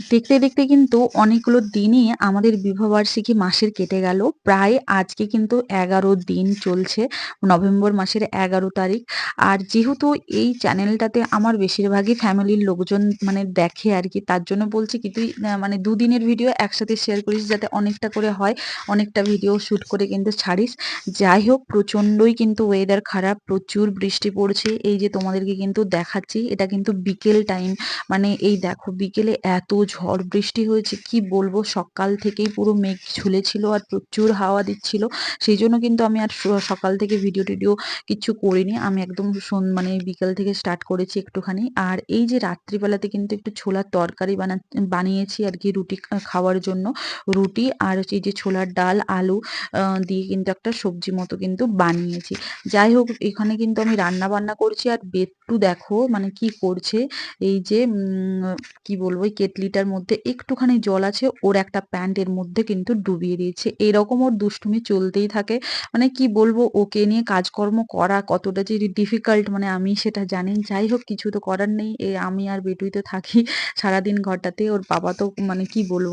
দেখতে, দেখতে কিন্তু অনেকগুলো দিনই আমাদের বিবাহবার্ষিকী মাসের কেটে গেল। প্রায় আজকে কিন্তু ১১ দিন চলছে। নভেম্বর মাসের ১১ তারিখ। আর যেহেতু এই চ্যানেলটাতে আমার বেশিরভাগই ফ্যামিলির লোকজন মানে দেখে আর কি তার জন্য বলছি কি তুই মানে দুদিনের ভিডিও একসাথে শেয়ার করিস যাতে অনেকটা করে হয়। অনেকটা ভিডিও শ্যুট করে কিন্তু ছাড়িস। যাই হোক প্রচণ্ডই কিন্তু ওয়েদার খারাপ। প্রচুর বৃষ্টি পড়ছে। এই যে তোমাদেরকে কিন্তু দেখাচ্ছি। এটা কিন্তু বিকেল টাইম। মানে এই দেখো বিকেলে এত ঝড় বৃষ্টি হয়েছে, কি বলব? সকাল থেকেই পুরো মেঘ ঝুলেছিল আর প্রচুর হাওয়া দিচ্ছিল। সেই জন্য কিন্তু আমি আর সকাল থেকে ভিডিও টিডিও কিচ্ছু করিনি। আমি একদম মানে বিকেল থেকে স্টার্ট করেছি একটুখানি। আর এই যে রাত্রিবেলাতে কিন্তু একটু ছোলার তরকারি বানা, বানিয়েছি আর কি রুটি খাওয়ার জন্য। রুটি আর এই যে ছোলার ডাল, আলু দিয়ে কিন্তু একটা সবজি মতো কিন্তু বানিয়েছি। যাই হোক, এখানে কিন্তু আমি রান্না বান্না করছি। আর বেট্টু দেখো মানে কি করছে? এই যে কি বলব? ওই কেটলিটার মধ্যে একটুখানি জল আছে, ওর একটা প্যান্ট এর মধ্যে কিন্তু ডুবিয়ে দিয়েছে। এরকম ওর দুষ্টুমি চলতেই থাকে। মানে কি বলব, ওকে নিয়ে কাজকর্ম করা কতটা যে ডিফিকাল্ট মানে আমি সেটা জানি যাই হোক, কিছু তো করার নেই। আমি আর বেটুই তো থাকি। সারাদিন ঘরটাতে ওর বাবা তো মানে কি বলব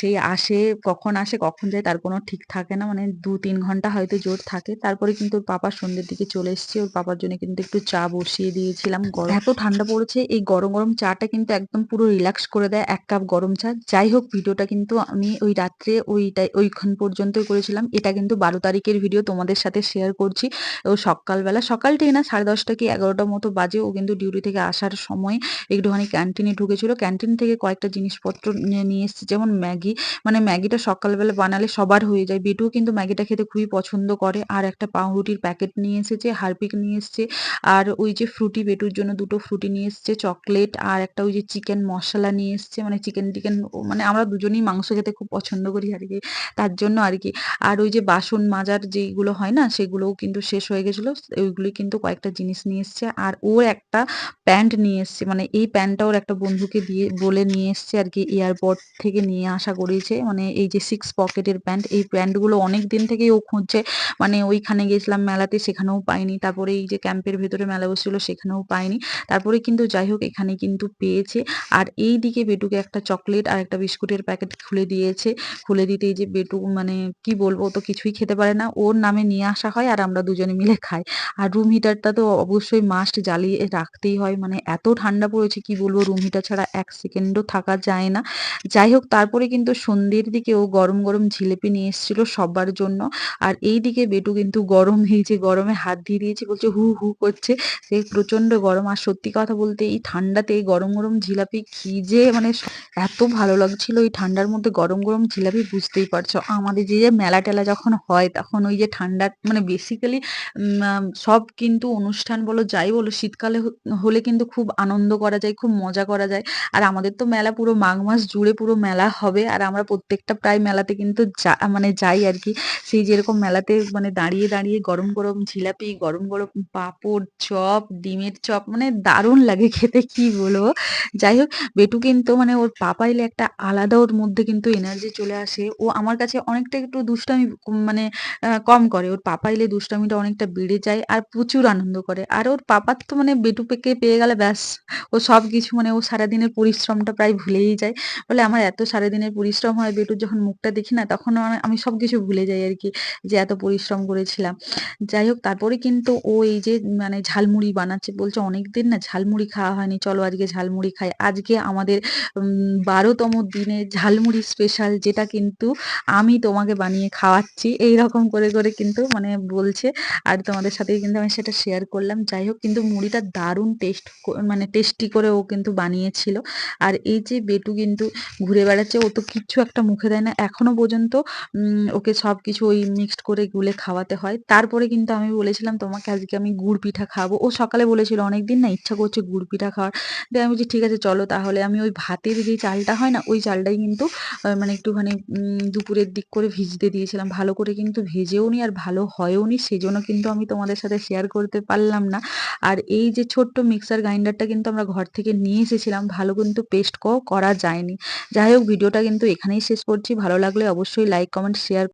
সেই আসে, কখন আসে, কখন যায়, তার কোনো ঠিক থাকে না। মানে দু, তিন ঘণ্টা হয়তো জোর থাকে। তারপরে কিন্তু ওর বাবা সন্ধ্যের দিকে চলে এসেছে। ওর বাবার জন্য কিন্তু একটু চা বসিয়ে দিয়েছিলাম। গরম এত ঠান্ডা পড়েছে। এই গরম গরম চাটা কিন্তু একদম পুরো রিল্যাক্স করে দেয় এক কাপ গরম চা। যাই হোক, ভিডিওটা কিন্তু আমি ওই রাত্রে ওইটাই, ওইখান পর্যন্তই করেছিলাম। এটা কিন্তু বারো তারিখের ভিডিও তোমাদের সাথে শেয়ার করছি। ও সকালবেলা, সকাল সকালটাই না সাড়ে দশটা কি এগারোটার মতো বাজে ও কিন্তু ডিউটি থেকে আসার সময় একটুখানি ক্যান্টিনে ঢুকেছিল। ক্যান্টিন থেকে কয়েকটা জিনিসপত্র নিয়ে এসেছে, যেমন ম্যাগি। মানে ম্যাগিটা সকালবেলা বানালে সবার হয়ে যায়। বেটুও কিন্তু ম্যাগিটা খেতে খুবই পছন্দ করে। আর একটা পাউরুটির প্যাকেট নিয়ে এসেছে, হারপিক নিয়ে এসেছে। আর ওই যে ফ্রুটি বেটুর জন্য দুটো ফ্রুটি নিয়ে এসেছে চকলেট আর একটা ওই যে চিকেন মশলা নিয়ে এসছে মানে চিকেন টিকেন মানে আমরা দুজনেই মাংস খেতে খুব পছন্দ করি আর কি, তার জন্য আর কি। আর ওই যে বাসন মাজার যেগুলো হয় না, সেগুলোও কিন্তু শেষ হয়ে গেছিল ওইগুলি কিন্তু কয়েকটা জিনিস নিয়ে এসেছে। আর ওর একটা প্যান্ট নিয়ে এসেছে মানে এই প্যান্টটা ওর একটা বন্ধুকে দিয়ে, বলে নিয়ে এসছে আর কি, এয়ারপোর্ট থেকে নিয়ে আসা করিয়েছে মানে এই যে সিক্স পকেটের প্যান্ট এই প্যান্টগুলো অনেক দিন থেকেই ও খুঁজছে। মানে ওইখানে গেছিলাম মেলাতে, সেখানেও পাইনি। তারপরে এই যে ক্যাম্পের ভেতরে মেলা বসছিল, সেখানেও পাইনি। তারপরে কিন্তু যাই হোক, এখানে কিন্তু পেয়েছে। আর এই দিকে বেটুকে একটা চকলেট আর একটা বিস্কুটের প্যাকেট খুলে দিয়েছে। খুলে দিতেই যে বেটু মানে কি বলব তো কিছুই খেতে পারে না। ওর নামে নিয়ে আসা হয় আর আমরা দুজনে মিলে খাই। আর রুম হিটারটা তো অবশ্যই মাস্ট জ্বালিয়ে রাখতেই হয়। মানে এত ঠান্ডা পড়েছে, কি বলব রুম হিটার ছাড়া এক সেকেন্ডও থাকা যায় না। যাই হোক, তারপরে কিন্তু সন্ধ্যের দিকে ও গরম গরম জিলেপি নিয়ে এসেছিল সবার জন্য। আর এই দিকে বেটু কিন্তু গরম হয়েছে গরমে হাত দিয়ে দিয়েছে, বলছে হু হু করছে। সে প্রচণ্ড গরম। আর সত্যি কথা বলতে এই ঠান্ডাতে গরম গরম জিলাপি, কি যে মানে এত ভালো লাগছিল ওই ঠান্ডার মধ্যে গরম গরম জিলাপি বুঝতেই পারছ। আমাদের যে মেলা টেলা যখন হয় তখন ওই যে ঠান্ডা মানে বেসিক্যালি সব কিন্তু অনুষ্ঠান বলো যাই বলো শীতকালে হলে কিন্তু খুব আনন্দ করা যায়, খুব মজা করা যায়। আর আমাদের তো মেলা পুরো মাঘ মাস জুড়ে পুরো মেলা হবে আর আমরা প্রত্যেকটা প্রায় মেলাতে কিন্তু যা মানে যাই আর কি। সেই যেরকম মেলাতে মানে দাঁড়িয়ে দাঁড়িয়ে গরম গরম জিলাপি, গরম গরম পাঁপড়, চপ, ডিমের চপ মানে দারুণ লাগে খেতে, কি বলব যাই হোক বেটু কিন্তু মানে ওর পাপা এলে একটা আলাদা ওর মধ্যে কিন্তু এনার্জি চলে আসে। ও আমার কাছে অনেকটা একটু দুষ্টামি মানে কম করে। ওর পাপা এলে দুষ্টামিটা অনেকটা বেড়ে যায় আর প্রচুর আনন্দ করে। আর ওর পাপার তো মানে বেটু পেকে পেয়ে গেলে ব্যাস। ও সব কিছু মানে ও সারাদিনের পরিশ্রমটা প্রায় ভুলেই যায়। বলে আমার এত সারাদিনের পরিশ্রম হয় বেটুর যখন মুখটা দেখি না তখন আমি সব কিছু ভুলে যাই আর কি যে এত পরিশ্রম করেছিলাম। যাই হোক, তারপরে কিন্তু ও এই যে মানে ঝালমুড়ি বানাচ্ছে বলছে অনেকদিন না ঝালমুড়ি খাওয়া হয়নি। চলো আজকে ঝালমুড়ি খাই। আজকে আমাদের বারোতম দিনে ঝালমুড়ি স্পেশাল যেটা কিন্তু আমি তোমাকে বানিয়ে খাওয়াচ্ছি এই রকম করে করে কিন্তু মানে বলছে। আর তোমাদের সাথে কিন্তু আমি সেটা শেয়ার করলাম। যাই হোক, কিন্তু মুড়িটা দারুণ টেস্ট মানে টেস্টি করে ও কিন্তু বানিয়েছিল। আর এই যে বেটু কিন্তু ঘুরে বেড়াচ্ছে, ও তো কিচ্ছু একটা মুখে দেয় না। এখনও পর্যন্ত ওকে সবকিছু ওই মিক্সড করে গুলে খাওয়াতে হয়। তারপরে কিন্তু আমি বলেছিলাম তোমাকে, আজকে আমি গুড় পিঠা খাব। ও সকালে বলেছিল, অনেকদিন না ইচ্ছা করছে গুড় পিঠা খাওয়ার। দিয়ে আমি বলছি, ঠিক আছে, চলো তাহলে। আমি ওই ভাতের যে চালটা হয় না, ওই চালটাই কিন্তু মানে একটুখানি দুপুরের দিক করে ভিজতে দিয়েছিলাম। ভালো করে কিন্তু ভেজেও নি আর ভালো হয়ও নি, সেজন্য কিন্তু আমি তোমাদের সাথে শেয়ার করতে পারলাম না। আর এই যে ছোট্ট মিক্সার গ্রাইন্ডারটা কিন্তু আমরা ঘর থেকে নিয়ে এসেছিলাম, ভালো কিন্তু পেস্ট করা যায়নি। যাই হোক, ভিডিওটা কিন্তু এখানেই শেষ করছি। ভালো লাগলে অবশ্যই লাইক কমেন্ট শেয়ার